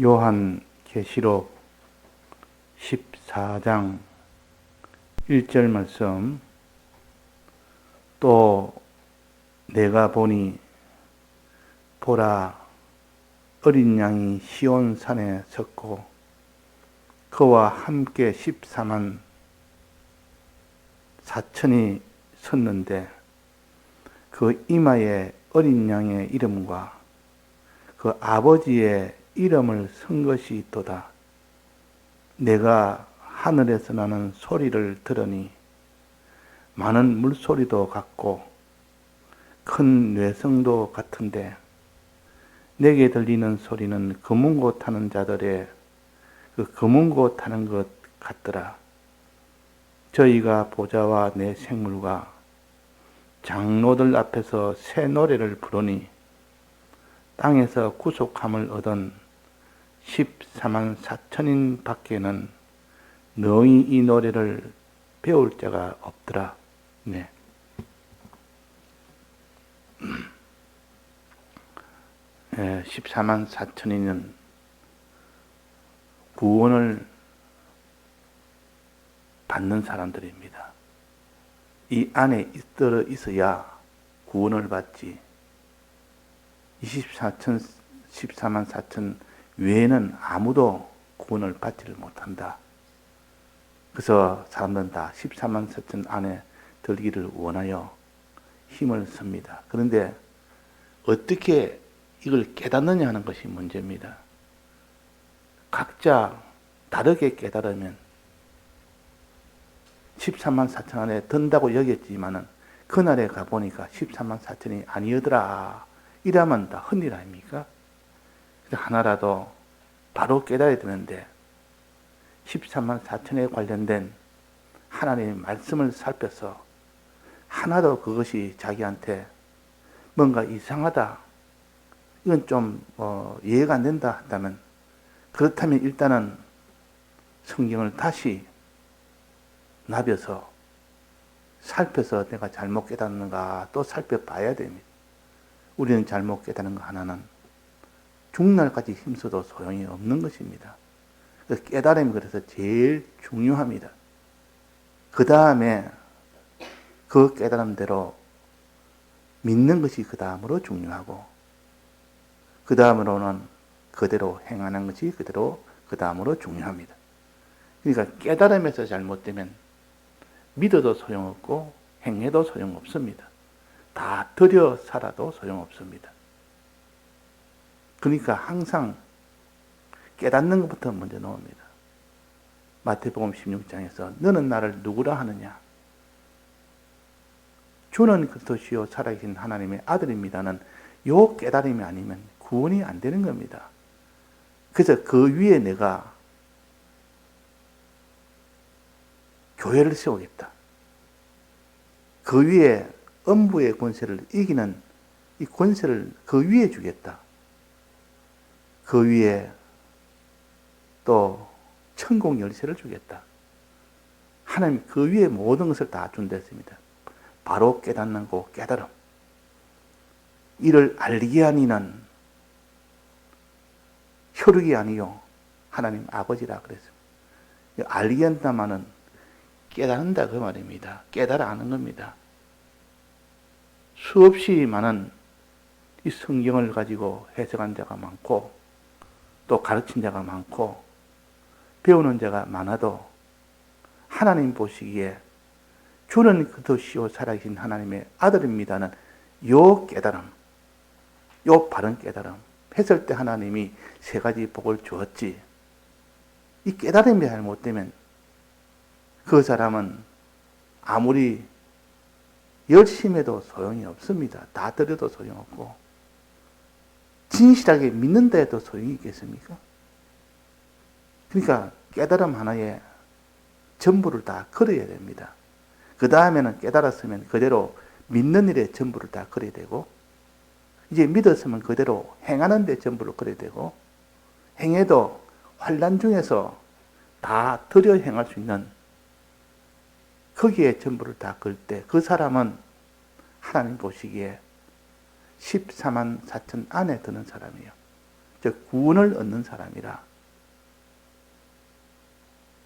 요한 계시록 14장 1절 말씀. 또 내가 보니 보라 어린 양이 시온 산에 섰고 그와 함께 14만 4천이 섰는데 그 이마에 어린 양의 이름과 그 아버지의 이름을 쓴 것이 있도다. 내가 하늘에서 나는 소리를 들으니 많은 물소리도 같고 큰 뇌성도 같은데 내게 들리는 소리는 검은고 타는 자들의 그 검은고 타는 것 같더라. 저희가 보좌와 내 생물과 장로들 앞에서 새 노래를 부르니 땅에서 구속함을 얻은 14만 4천인 밖에는 너희 이 노래를 배울 자가 없더라. 네. 예, 14만 4천인은 구원을 받는 사람들입니다. 이 안에 들어 있어야 구원을 받지. 24천, 14만 4천 외에는 아무도 구원을 받지를 못한다. 그래서 사람들은 다 14만 4천 안에 들기를 원하여 힘을 씁니다. 그런데 어떻게 이걸 깨닫느냐 하는 것이 문제입니다. 각자 다르게 깨달으면 13만 4천 안에 든다고 여겼지만은 그날에 가보니까 13만 4천이 아니더라. 이러면 다 흔일 아닙니까? 하나라도 바로 깨달아야 되는데 13만 4천에 관련된 하나님의 말씀을 살펴서 하나도 그것이 자기한테 뭔가 이상하다. 이건 좀 어, 이해가 안 된다 한다면 그렇다면 일단은 성경을 다시 나벼서 살펴서 내가 잘못 깨닫는가 또 살펴봐야 됩니다. 우리는 잘못 깨닫는 거 하나는 죽날까지 힘써도 소용이 없는 것입니다. 그 깨달음이 그래서 제일 중요합니다. 그 다음에 그 깨달음대로 믿는 것이 그 다음으로 중요하고 그 다음으로는 그대로 행하는 것이 그대로 그 다음으로 중요합니다. 그러니까 깨달음에서 잘못되면 믿어도 소용없고 행해도 소용없습니다. 다 들여 살아도 소용없습니다. 그러니까 항상 깨닫는 것부터 먼저 놓습니다. 마태복음 16장에서 너는 나를 누구라 하느냐? 주는 그리스도시요 살아계신 하나님의 아들입니다는 요 깨달음이 아니면 구원이 안 되는 겁니다. 그래서 그 위에 내가 교회를 세우겠다. 그 위에 음부의 권세를 이기는 이 권세를 그 위에 주겠다. 그 위에 또 천공 열쇠를 주겠다. 하나님 그 위에 모든 것을 다 준다 했습니다. 바로 깨닫는 거 깨달음. 이를 알게 하니는 혈육이 아니요 하나님 아버지라 그랬습니다. 알게 한다마는 깨닫는다 그 말입니다. 깨달아 아는 겁니다. 수없이 많은 이 성경을 가지고 해석한 자가 많고 또 가르친 자가 많고 배우는 자가 많아도 하나님 보시기에 주는 그도시오 살아계신 하나님의 아들입니다는 요 깨달음, 요 바른 깨달음 했을 때 하나님이 세 가지 복을 주었지. 이 깨달음이 잘못되면 그 사람은 아무리 열심히 해도 소용이 없습니다. 다 들여도 소용없고 진실하게 믿는다 해도 소용이 있겠습니까? 그러니까 깨달음 하나에 전부를 다 걸어야 됩니다. 그 다음에는 깨달았으면 그대로 믿는 일에 전부를 다 걸어야 되고 이제 믿었으면 그대로 행하는 데 전부를 걸어야 되고 행해도 환란 중에서 다 들여 행할 수 있는 거기에 전부를 다 걸 때 그 사람은 하나님 보시기에 14만 4천 안에 드는 사람이에요. 즉 구원을 얻는 사람이라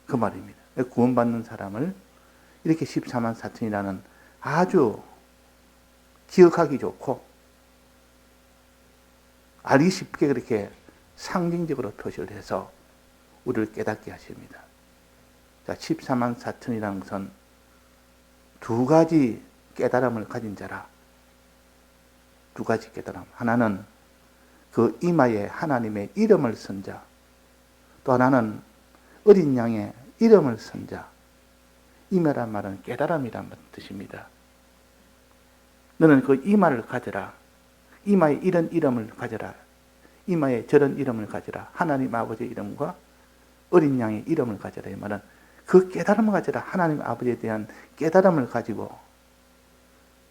그 말입니다. 구원받는 사람을 이렇게 14만 4천이라는 아주 기억하기 좋고 알기 쉽게 그렇게 상징적으로 표시를 해서 우리를 깨닫게 하십니다. 자, 14만 4천이라는 것은 두 가지 깨달음을 가진 자라. 두 가지 깨달음. 하나는 그 이마에 하나님의 이름을 쓴 자. 또 하나는 어린 양의 이름을 쓴 자. 이마란 말은 깨달음이란 뜻입니다. 너는 그 이마를 가져라. 이마에 이런 이름을 가져라. 이마에 저런 이름을 가져라. 하나님 아버지의 이름과 어린 양의 이름을 가져라. 이 말은 그 깨달음을 가져라. 하나님 아버지에 대한 깨달음을 가지고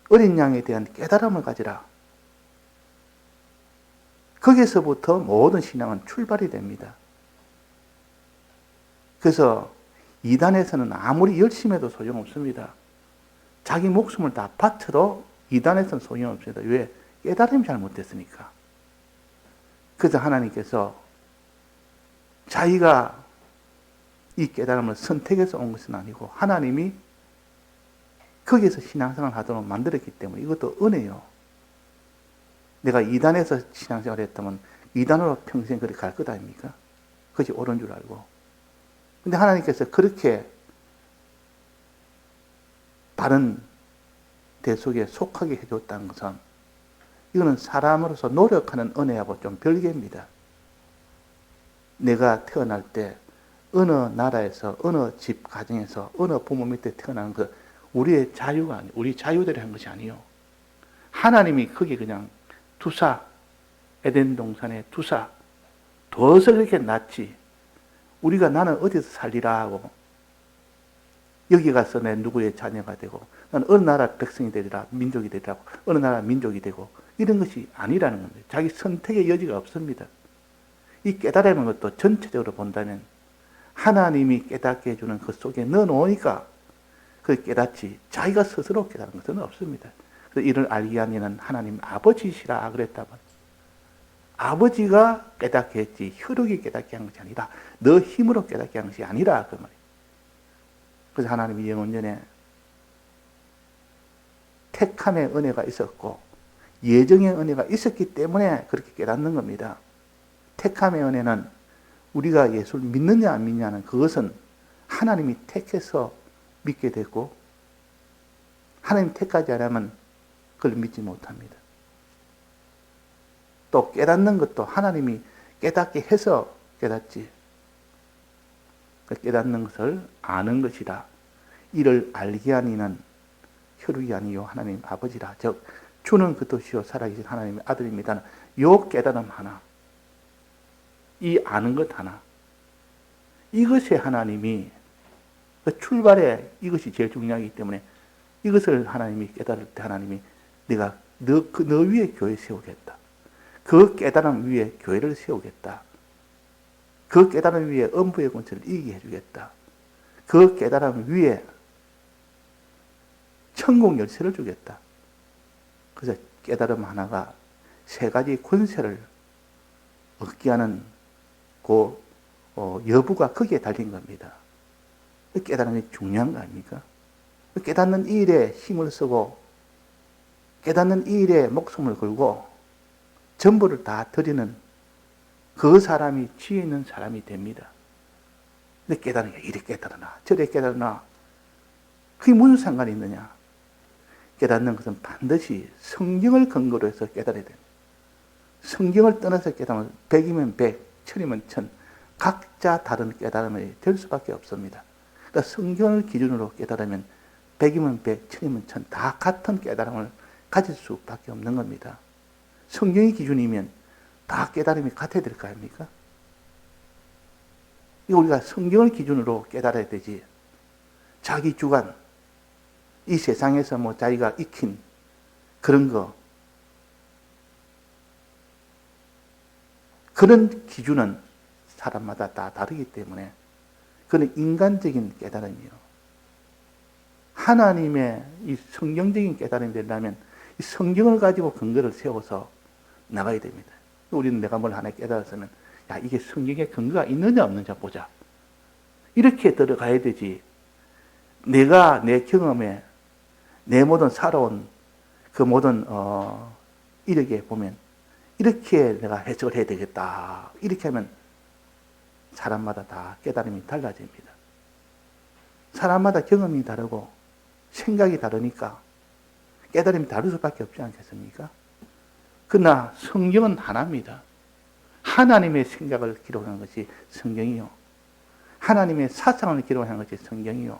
어린 양에 대한 깨달음을 가지라. 거기서부터 모든 신앙은 출발이 됩니다. 그래서 이단에서는 아무리 열심히 해도 소용없습니다. 자기 목숨을 다 바쳐도 이단에서는 소용없습니다. 왜? 깨달음이 잘못됐으니까. 그래서 하나님께서 자기가 이 깨달음을 선택해서 온 것은 아니고 하나님이 거기에서 신앙생활을 하도록 만들었기 때문에 이것도 은혜요. 내가 이단에서 신앙생활을 했다면 이단으로 평생 그렇게 갈 것 아닙니까? 그것이 옳은 줄 알고. 근데 하나님께서 그렇게 바른 대속에 속하게 해줬다는 것은 이거는 사람으로서 노력하는 은혜하고 좀 별개입니다. 내가 태어날 때 어느 나라에서 어느 집 가정에서 어느 부모 밑에 태어난 그 우리의 자유가 아니 우리 자유대로 한 것이 아니요. 하나님이 거기 그냥 두사 에덴 동산에 두사 둬서 그렇게 놨지. 우리가 나는 어디서 살리라 하고 여기 가서 내 누구의 자녀가 되고 나는 어느 나라 백성이 되리라 민족이 되리라고 어느 나라 민족이 되고 이런 것이 아니라는 겁니다. 자기 선택의 여지가 없습니다. 이 깨달음은 것도 전체적으로 본다면 하나님이 깨닫게 해주는 그 속에 넣어놓으니까 그 깨닫지 자기가 스스로 깨달은 것은 없습니다. 이를 알기 위함에는 하나님 아버지시라 그랬다면 아버지가 깨닫게 했지 혈육이 깨닫게 한 것이 아니라 너 힘으로 깨닫게 한 것이 아니라 그 말이에요. 그래서 하나님이 영원전에 택함의 은혜가 있었고 예정의 은혜가 있었기 때문에 그렇게 깨닫는 겁니다. 택함의 은혜는 우리가 예수를 믿느냐 안 믿느냐는 그것은 하나님이 택해서 믿게 되고 하나님 택하지 않으면 그걸 믿지 못합니다. 또 깨닫는 것도 하나님이 깨닫게 해서 깨닫지. 그 깨닫는 것을 아는 것이라. 이를 알게 하니는 혈육이 아니요 하나님 아버지라. 즉 주는 그 뜻이요 살아계신 하나님의 아들입니다. 요 깨달음 하나. 이 아는 것 하나. 이것이 하나님이 그 출발에 이것이 제일 중요하기 때문에 이것을 하나님이 깨달을 때 하나님이 내가 너, 그, 너 위에 교회 세우겠다. 그 깨달음 위에 교회를 세우겠다. 그 깨달음 위에 엄부의 권세를 이기게 해주겠다. 그 깨달음 위에 천국 열쇠를 주겠다. 그래서 깨달음 하나가 세 가지 권세를 얻게 하는 그 어, 여부가 거기에 달린 겁니다. 깨달음이 중요한 거 아닙니까? 깨닫는 일에 힘을 쓰고 깨닫는 일에 목숨을 걸고 전부를 다 드리는 그 사람이 지혜 있는 사람이 됩니다. 근데 깨달은 게 이래 깨달으나 저래 깨달으나 그게 무슨 상관이 있느냐? 깨닫는 것은 반드시 성경을 근거로 해서 깨달아야 됩니다. 성경을 떠나서 깨달으면 백이면 백, 천이면 천, 각자 다른 깨달음이 될 수밖에 없습니다. 그러니까 성경을 기준으로 깨달으면 백이면 백, 천이면 천, 다 같은 깨달음을 가질 수밖에 없는 겁니다. 성경의 기준이면 다 깨달음이 같아야 될 거 아닙니까? 이거 우리가 성경을 기준으로 깨달아야 되지. 자기 주관, 이 세상에서 뭐 자기가 익힌 그런 거, 그런 기준은 사람마다 다 다르기 때문에 그는 인간적인 깨달음이요. 하나님의 이 성경적인 깨달음이 되려면 이 성경을 가지고 근거를 세워서 나가야 됩니다. 우리는 내가 뭘 하나 깨달았으면 야 이게 성경에 근거가 있느냐 없느냐 보자. 이렇게 들어가야 되지. 내가 내 경험에 내 모든 살아온 그 모든 어, 이렇게 보면 이렇게 내가 해석을 해야 되겠다. 이렇게 하면 사람마다 다 깨달음이 달라집니다. 사람마다 경험이 다르고 생각이 다르니까 깨달음이 다를 수밖에 없지 않겠습니까? 그러나 성경은 하나입니다. 하나님의 생각을 기록한 것이 성경이요. 하나님의 사상을 기록한 것이 성경이요.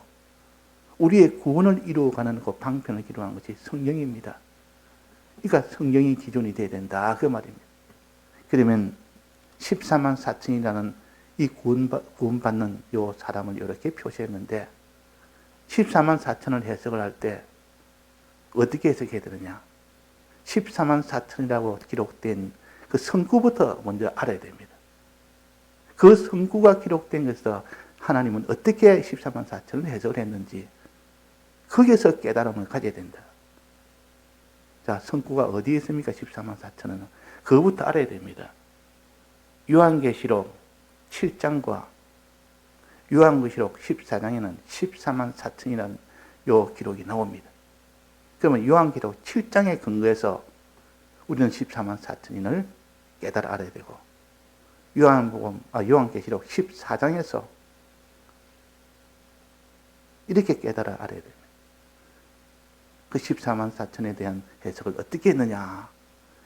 우리의 구원을 이루어가는 그 방편을 기록한 것이 성경입니다. 그러니까 성경이 기준이 돼야 된다. 그 말입니다. 그러면 14만 4천이라는 이 구원받는 요 사람을 이렇게 표시했는데 14만 4천을 해석을 할때 어떻게 해석해야 되느냐? 14만 4천이라고 기록된 그 성구부터 먼저 알아야 됩니다. 그 성구가 기록된 것에서 하나님은 어떻게 14만 4천을 해석을 했는지 거기에서 깨달음을 가져야 된다. 자, 성구가 어디에 있습니까? 14만 4천은. 그거부터 알아야 됩니다. 요한계시록 7장과 요한계시록 14장에는 14만 4천이라는 요 기록이 나옵니다. 그러면 요한계시록 7장에 근거해서 우리는 14만 4천인을 깨달아 알아야 되고 요한복음 아 요한계시록 14장에서 이렇게 깨달아 알아야 됩니다. 그 14만 4천에 대한 해석을 어떻게 했느냐.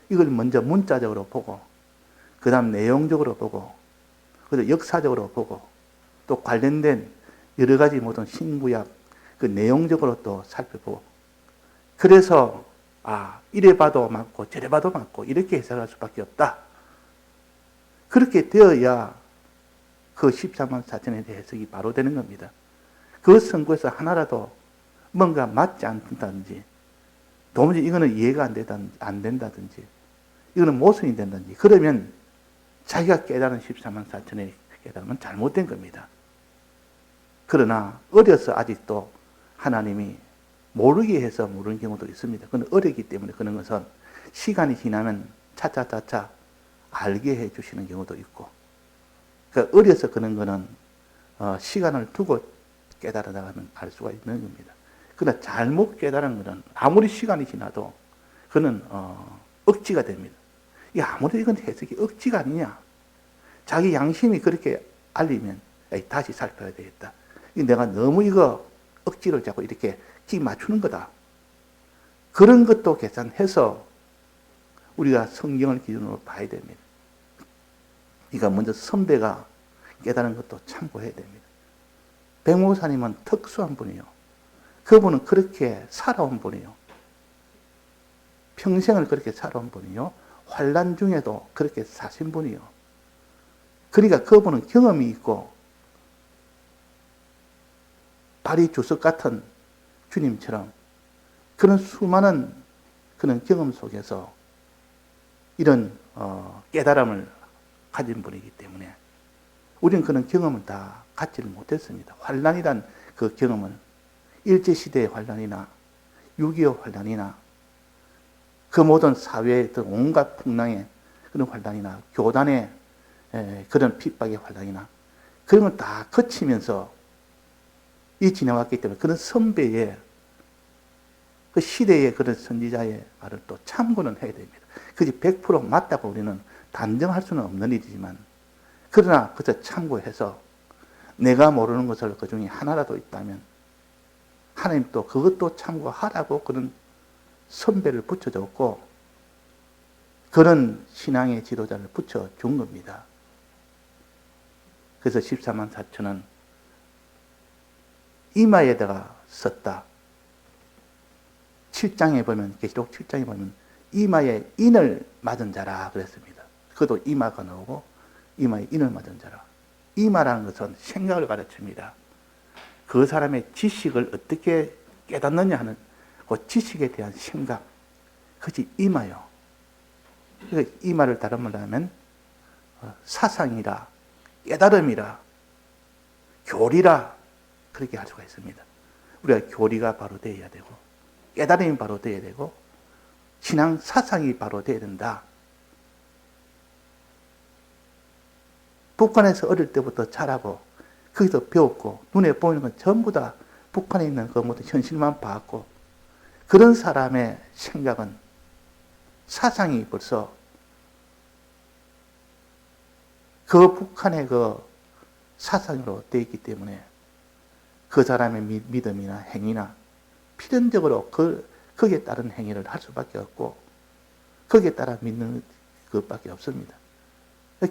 이걸 먼저 문자적으로 보고, 그 다음 내용적으로 보고, 그리고 역사적으로 보고, 또 관련된 여러 가지 모든 신구약 그 내용적으로 또 살펴보고, 그래서, 아, 이래 봐도 맞고, 저래 봐도 맞고, 이렇게 해석할 수밖에 없다. 그렇게 되어야 그 14만 4천에 대해 해석이 바로 되는 겁니다. 그 선구에서 하나라도 뭔가 맞지 않는다든지, 도무지 이거는 이해가 안, 되다든지, 안 된다든지, 이거는 모순이 된다든지, 그러면 자기가 깨달은 14만 4천의 깨달음은 잘못된 겁니다. 그러나 어려서 아직도 하나님이 모르게 해서 모르는 경우도 있습니다. 그건 어리기 때문에 그런 것은 시간이 지나면 차차차차 알게 해 주시는 경우도 있고, 그러니까 어려서 그런 거는 어, 시간을 두고 깨달아 나가면 알 수가 있는 겁니다. 그러나 잘못 깨달은 것은 아무리 시간이 지나도 그는 어, 억지가 됩니다. 이 아무리 이건 해석이 억지가 아니냐. 자기 양심이 그렇게 알리면 다시 살펴야 되겠다. 내가 너무 이거 억지를 자꾸 이렇게 기 맞추는 거다. 그런 것도 계산해서 우리가 성경을 기준으로 봐야 됩니다. 그러니까 먼저 선배가 깨달은 것도 참고해야 됩니다. 백목사님은 특수한 분이요. 그분은 그렇게 살아온 분이요. 평생을 그렇게 살아온 분이요. 환란 중에도 그렇게 사신 분이요. 그러니까 그분은 경험이 있고 발이 주석 같은 주님처럼 그런 수많은 그런 경험 속에서 이런 어, 깨달음을 가진 분이기 때문에 우리는 그런 경험을 다 갖지를 못했습니다. 환란이란 그 경험은 일제시대의 환란이나 6.25 환란이나 그 모든 사회의 온갖 풍랑의 그런 환란이나 교단의 그런 핍박의 환란이나 그런 걸 다 거치면서 이 지나왔기 때문에 그런 선배의 그 시대의 그런 선지자의 말을 또 참고는 해야 됩니다. 그지 100% 맞다고 우리는 단정할 수는 없는 일이지만 그러나 그저 참고해서 내가 모르는 것을 그 중에 하나라도 있다면 하나님 또 그것도 참고하라고 그런 선배를 붙여줬고 그런 신앙의 지도자를 붙여준 겁니다. 그래서 14만 4천은 이마에다가 썼다. 7장에 보면, 계시록 7장에 보면 이마에 인을 맞은 자라 그랬습니다. 그것도 이마가 나오고 이마에 인을 맞은 자라. 이마라는 것은 생각을 가르칩니다. 그 사람의 지식을 어떻게 깨닫느냐 하는 그 지식에 대한 생각. 그것이 이마요. 이마를 다른 말로 하면 어, 사상이라, 깨달음이라, 교리라, 그렇게 할 수가 있습니다. 우리가 교리가 바로 되어야 되고, 깨달음이 바로 되어야 되고, 신앙 사상이 바로 되어야 된다. 북한에서 어릴 때부터 자라고 거기서 배웠고 눈에 보이는 건 전부 다 북한에 있는 그 모든 현실만 봤고 그런 사람의 생각은 사상이 벌써 그 북한의 그 사상으로 되어 있기 때문에 그 사람의 미- 믿음이나 행위나 필연적으로 그, 거기에 따른 행위를 할 수밖에 없고 거기에 따라 믿는 것밖에 없습니다.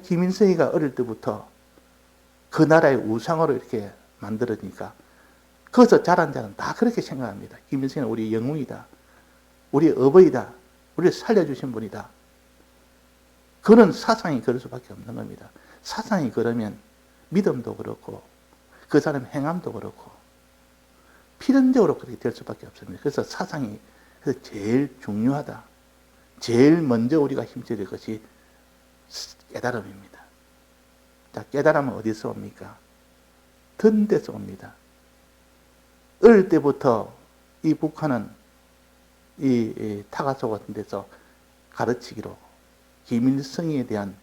김일성이가 어릴 때부터 그 나라의 우상으로 이렇게 만들어지니까 거기서 자란 자는 다 그렇게 생각합니다. 김일성은 우리 영웅이다. 우리 어버이다. 우리를 살려주신 분이다. 그런 사상이 그럴 수밖에 없는 겁니다. 사상이 그러면 믿음도 그렇고 그 사람 행함도 그렇고 필연적으로 그렇게 될 수밖에 없습니다. 그래서 사상이 그래서 제일 중요하다. 제일 먼저 우리가 될 것이 깨달음입니다. 자, 깨달음은 어디서 옵니까? 든 데서 옵니다. 어릴 때부터 이 북한은 이, 이 타가소 같은 데서 가르치기로 김일성에 대한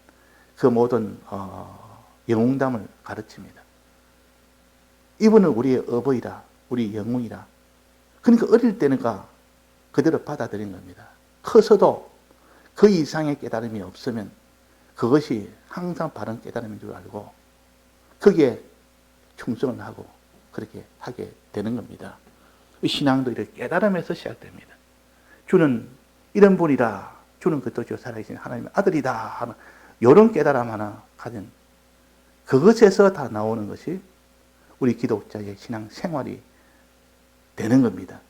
그 모든 어, 영웅담을 가르칩니다. 이분은 우리의 어버이라, 우리 영웅이라. 그러니까 어릴 때는가 그대로 받아들인 겁니다. 커서도 그 이상의 깨달음이 없으면 그것이 항상 바른 깨달음인 줄 알고 거기에 충성을 하고 그렇게 하게 되는 겁니다. 신앙도 이렇게 깨달음에서 시작됩니다. 주는 이런 분이다. 주는 그또 살아계신 하나님의 아들이다. 하는 이런 깨달음 하나 가진 그것에서 다 나오는 것이 우리 기독자의 신앙 생활이 되는 겁니다.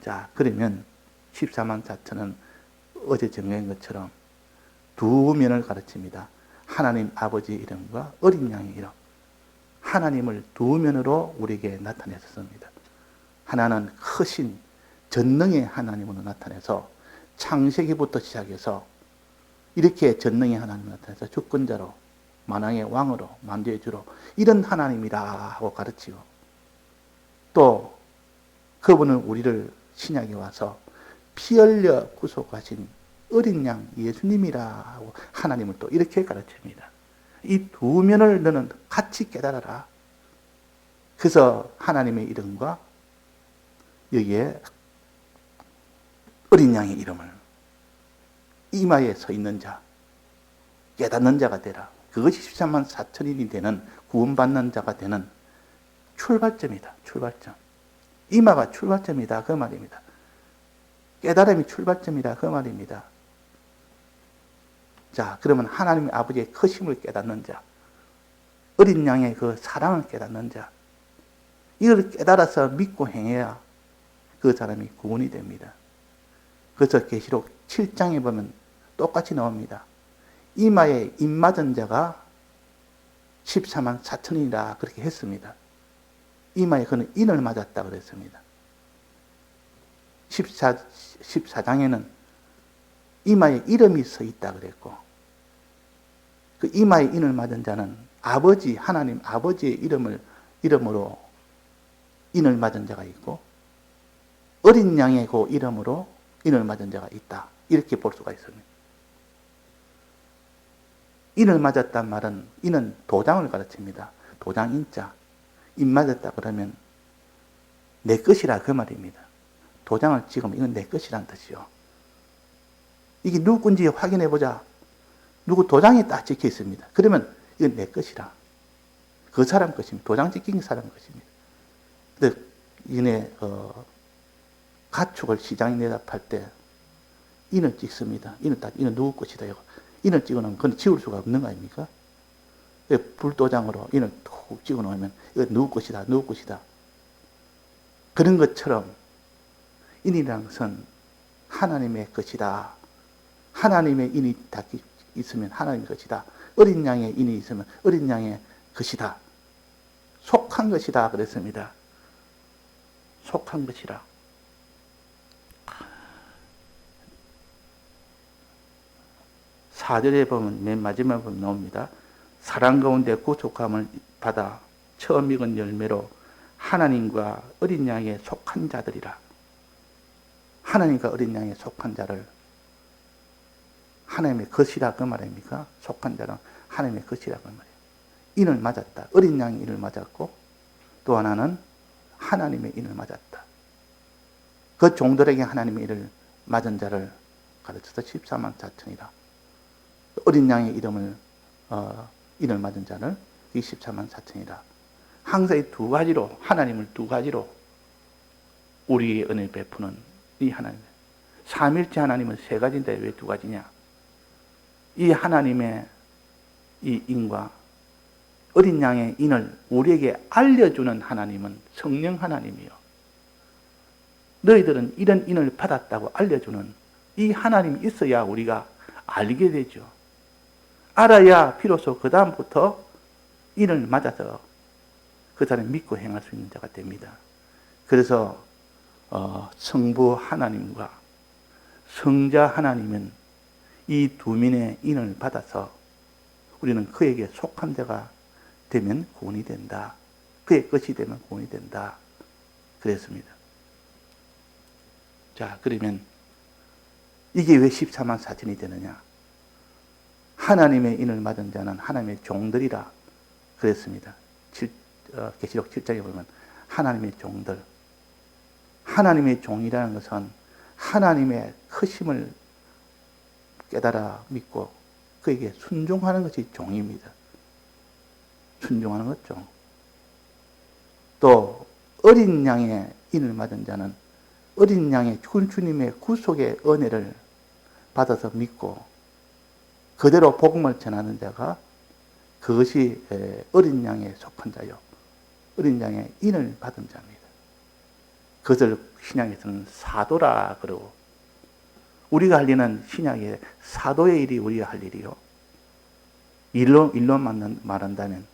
자, 그러면 14만 4천은 어제 정리한 것처럼 두 면을 가르칩니다. 하나님 아버지 이름과 어린 양의 이름. 하나님을 두 면으로 우리에게 나타내셨습니다. 하나는 크신 전능의 하나님으로 나타내서 창세기부터 시작해서 이렇게 전능의 하나님 나타내서 주권자로 만왕의 왕으로 만주의 주로 이런 하나님이라 하고 가르치고 또 그분은 우리를 신약에 와서 피 흘려 구속하신 어린 양 예수님이라 하고 하나님을 또 이렇게 가르칩니다. 이 두 면을 너는 같이 깨달아라. 그래서 하나님의 이름과 여기에 어린 양의 이름을 이마에 서 있는 자, 깨닫는 자가 되라. 그것이 13만 4천인이 되는 구원받는 자가 되는 출발점이다. 출발점. 이마가 출발점이다. 그 말입니다. 깨달음이 출발점이다. 그 말입니다. 자, 그러면 하나님 아버지의 크심을 깨닫는 자, 어린 양의 그 사랑을 깨닫는 자, 이걸 깨달아서 믿고 행해야 그 사람이 구원이 됩니다. 그래서 계시록 7장에 보면 똑같이 나옵니다. 이마에 입 맞은 자가 14만 4천이라 그렇게 했습니다. 이마에 그는 인을 맞았다 그랬습니다. 14, 14장에는 이마에 이름이 서 있다 그랬고, 그 이마에 인을 맞은 자는 아버지, 하나님 아버지의 이름을, 이름으로 인을 맞은 자가 있고, 어린 양의 그 이름으로 인을 맞은 자가 있다. 이렇게 볼 수가 있습니다. 인을 맞았단 말은 이는 도장을 가르칩니다. 도장 인자. 인 맞았다 그러면 내 것이라 그 말입니다. 도장을 찍으면 이건 내 것이란 뜻이요. 이게 누구 건지 확인해 보자. 누구 도장이 딱 찍혀 있습니다. 그러면 이건 내 것이라. 그 사람 것입니다. 도장 찍힌 사람 것입니다. 근데 이네 어, 가축을 시장에 내다 팔 때 인을 찍습니다. 인을 딱 이는 누구 것이다. 이거. 인을 찍어놓으면 그건 지울 수가 없는 거 아닙니까? 불도장으로 인을 톡 찍어 놓으면 이거 누구 것이다. 누구 것이다. 그런 것처럼 인이라는 것은 하나님의 것이다. 하나님의 인이 딱 있으면 하나님의 것이다. 어린 양의 인이 있으면 어린 양의 것이다. 속한 것이다. 그랬습니다. 속한 것이라. 사절에 보면 맨 마지막에 보면 나옵니다. 사랑 가운데 구속함을 받아 처음 익은 열매로 하나님과 어린 양에 속한 자들이라. 하나님과 어린 양에 속한 자를 하나님의 것이라 그 말입니까? 속한 자는 하나님의 것이라고 말이에요. 인을 맞았다. 어린 양이 인을 맞았고 또 하나는 하나님의 인을 맞았다. 그 종들에게 하나님의 인을 맞은 자를 가르쳐서 14만 4천이라. 어린 양의 이름을 어, 인을 맞은 자는 24만 4천이라. 항상 이 두 가지로 하나님을 두 가지로 우리의 은혜 베푸는 이 하나님. 삼일째 하나님은 세 가지인데 왜 두 가지냐? 이 하나님의 이 인과 어린 양의 인을 우리에게 알려주는 하나님은 성령 하나님이요. 너희들은 이런 인을 받았다고 알려주는 이 하나님이 있어야 우리가 알게 되죠. 알아야 비로소 그 다음부터 인을 맞아서 그 사람이 믿고 행할 수 있는 자가 됩니다. 그래서 어, 성부 하나님과 성자 하나님은 이 두 민의 인을 받아서 우리는 그에게 속한 자가 되면 구원이 된다. 그의 것이 되면 구원이 된다. 그랬습니다. 자, 그러면 이게 왜 14만 4천이 되느냐? 하나님의 인을 맞은 자는 하나님의 종들이라 그랬습니다. 7, 어, 계시록 7장에 보면 하나님의 종들. 하나님의 종이라는 것은 하나님의 크심을 깨달아 믿고 그에게 순종하는 것이 종입니다. 순종하는 것 종. 또 어린 양의 인을 맞은 자는 어린 양의 주님의 구속의 은혜를 받아서 믿고 그대로 복음을 전하는 자가 그것이 어린 양에 속한 자요. 어린 양의 인을 받은 자입니다. 그것을 신약에서는 사도라 그러고 우리가 할 일은 신약의 사도의 일이 우리가 할 일이요. 일로 일로 맞는 말한다면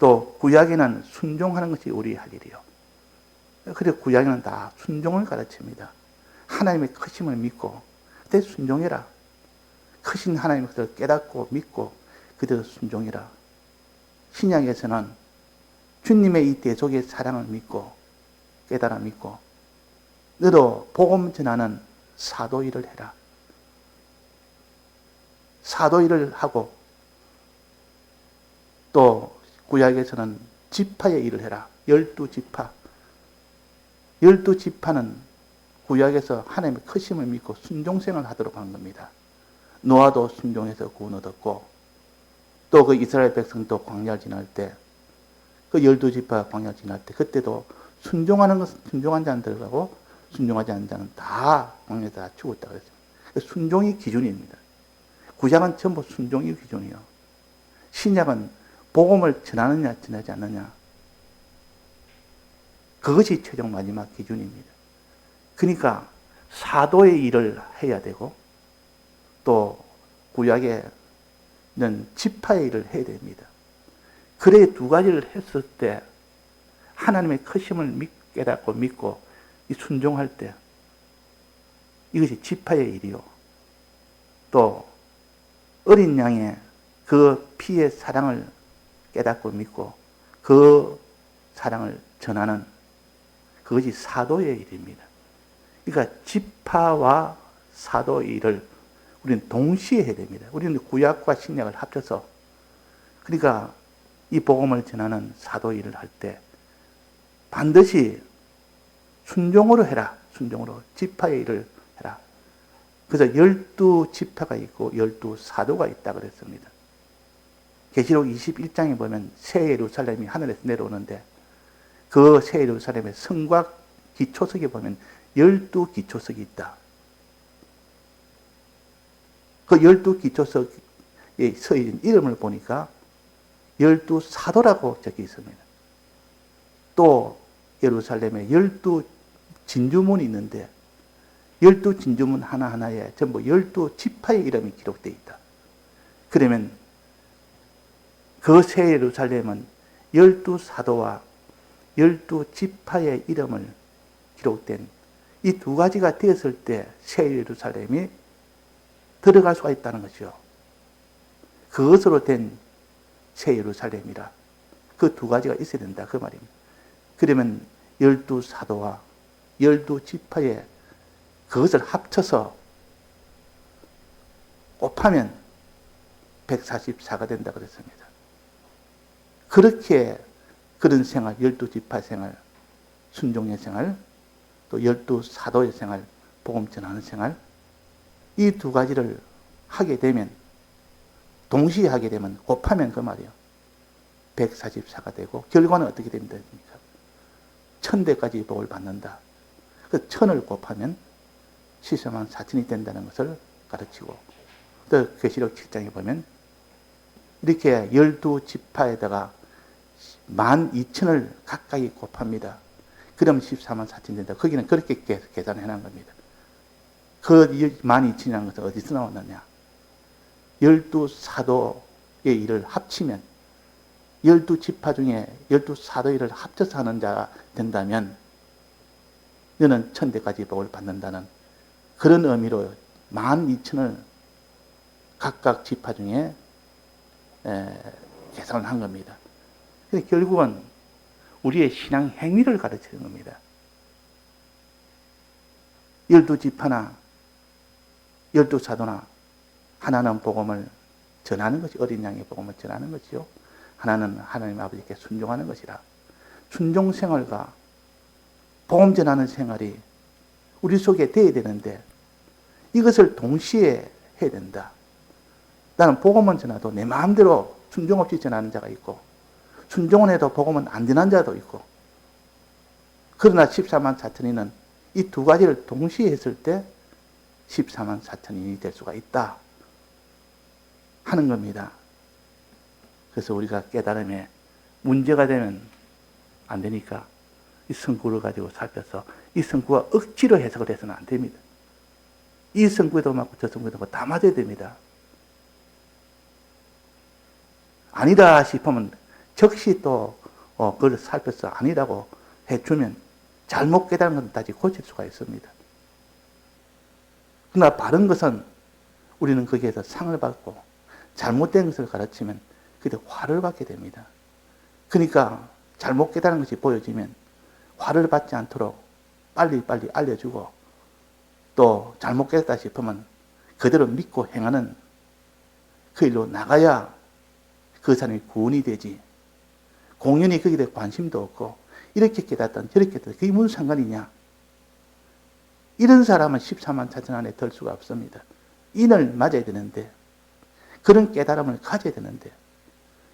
또 구약에는 순종하는 것이 우리 할 일이요. 그래 구약에는 다 순종을 가르칩니다. 하나님의 크심을 믿고 그때 순종해라. 크신 하나님의 것을 깨닫고 믿고 그대로 순종해라. 신약에서는 주님의 이 대속의 사랑을 믿고 깨달아 믿고 너도 복음 전하는 사도 일을 해라. 사도 일을 하고 또 구약에서는 지파의 일을 해라. 열두 지파. 열두 지파는 구약에서 하나님의 크심을 믿고 순종생을 하도록 한 겁니다. 노아도 순종해서 구원 얻었고 또 그 이스라엘 백성도 광야를 지날 때 그 열두 지파 광야 지날 때 그때도 순종하는 것은 순종한 자는 들어가고 순종하지 않는 자는 다 광야에 다 죽었다 그랬습니다. 순종이 기준입니다. 구약은 전부 순종이 기준이요. 신약은 복음을 전하느냐 전하지 않느냐 그것이 최종 마지막 기준입니다. 그러니까 사도의 일을 해야 되고 또 구약에는 지파의 일을 해야 됩니다. 그래 두 가지를 했을 때 하나님의 크심을 깨닫고 믿고 순종할 때 이것이 지파의 일이요. 또 어린 양의 그 피의 사랑을 깨닫고 믿고 그 사랑을 전하는 그것이 사도의 일입니다. 그러니까 지파와 사도 일을 우리는 동시에 해야 됩니다. 우리는 구약과 신약을 합쳐서 그러니까 이 복음을 전하는 사도 일을 할 때 반드시 순종으로 해라. 순종으로 지파의 일을 해라. 그래서 열두 지파가 있고 열두 사도가 있다 그랬습니다. 계시록 21장에 보면 새 예루살렘이 하늘에서 내려오는데 그 새 예루살렘의 성곽 기초석에 보면 열두 기초석이 있다. 그 열두 기초석에 서 있는 이름을 보니까 열두 사도라고 적혀 있습니다. 또 예루살렘에 열두 진주문이 있는데 열두 진주문 하나하나에 전부 열두 지파의 이름이 기록되어 있다. 그러면 그 새 예루살렘은 열두 사도와 열두 지파의 이름을 기록된 이 두 가지가 되었을 때 새 예루살렘이 들어갈 수가 있다는 것이요. 그것으로 된 새 예루살렘이라 그 두 가지가 있어야 된다 그 말입니다. 그러면 열두 사도와 열두 지파의 그것을 합쳐서 곱하면 144가 된다 그랬습니다. 그렇게 그런 생활, 열두 지파 생활, 순종의 생활, 또 열두 사도의 생활, 복음 전하는 생활, 이 두 가지를 하게 되면, 동시에 하게 되면, 곱하면 그 말이요. 144가 되고, 결과는 어떻게 됩니까? 천대까지 복을 받는다. 그 천을 곱하면 14만 4천이 된다는 것을 가르치고, 또 계시록 7장에 보면, 이렇게 열두 지파에다가 만 2천을 가까이 곱합니다. 그러면 14만 4천 된다. 거기는 그렇게 계산해 놓은 겁니다. 그1 2천이라는 것은 어디서 나왔느냐? 열두 사도의 일을 합치면 열두 지파 중에 열두 사도 일을 합쳐서 하는 자가 된다면 너는 천대까지 복을 받는다는 그런 의미로 1 2천을 각각 지파 중에 계산을 한 겁니다. 근데 결국은 우리의 신앙 행위를 가르치는 겁니다. 열두 지파나 열두 사도나 하나는 복음을 전하는 것이 어린 양의 복음을 전하는 것이요. 하나는 하나님 아버지께 순종하는 것이라. 순종 생활과 복음 전하는 생활이 우리 속에 돼야 되는데 이것을 동시에 해야 된다. 나는 복음은 전하도 내 마음대로 순종 없이 전하는 자가 있고 순종을 해도 복음은 안 되는 자도 있고 그러나 14만 4천인은 이 두 가지를 동시에 했을 때 14만 4천인이 될 수가 있다 하는 겁니다. 그래서 우리가 깨달음에 문제가 되면 안 되니까 이 성구를 가지고 살펴서 이 성구가 억지로 해석을 해서는 안 됩니다. 이 성구에도 맞고 저 성구에도 맞고 다 맞아야 됩니다. 아니다 싶으면 적시 또 어, 그걸 살펴서 아니라고 해주면 잘못 깨달은 건 다시 고칠 수가 있습니다. 그러나 바른 것은 우리는 거기에서 상을 받고 잘못된 것을 가르치면 그때 화를 받게 됩니다. 그러니까 잘못 깨달은 것이 보여지면 화를 받지 않도록 빨리빨리 알려주고 또 잘못 깨달다 싶으면 그대로 믿고 행하는 그 일로 나가야 그 사람이 구원이 되지. 공연히 거기에 관심도 없고, 이렇게 깨닫던 저렇게 깨닫던 그게 무슨 상관이냐? 이런 사람은 14만 4천 안에 들 수가 없습니다. 인을 맞아야 되는데, 그런 깨달음을 가져야 되는데,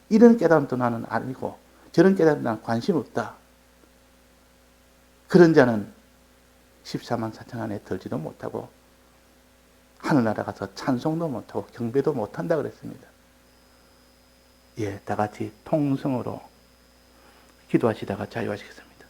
이런 깨달음도 나는 아니고, 저런 깨달음도 나는 관심 없다. 그런 자는 14만 4천 안에 들지도 못하고, 하늘나라 가서 찬송도 못하고, 경배도 못한다 그랬습니다. 예, 다 같이 통성으로 기도하시다가 자유하시겠습니다.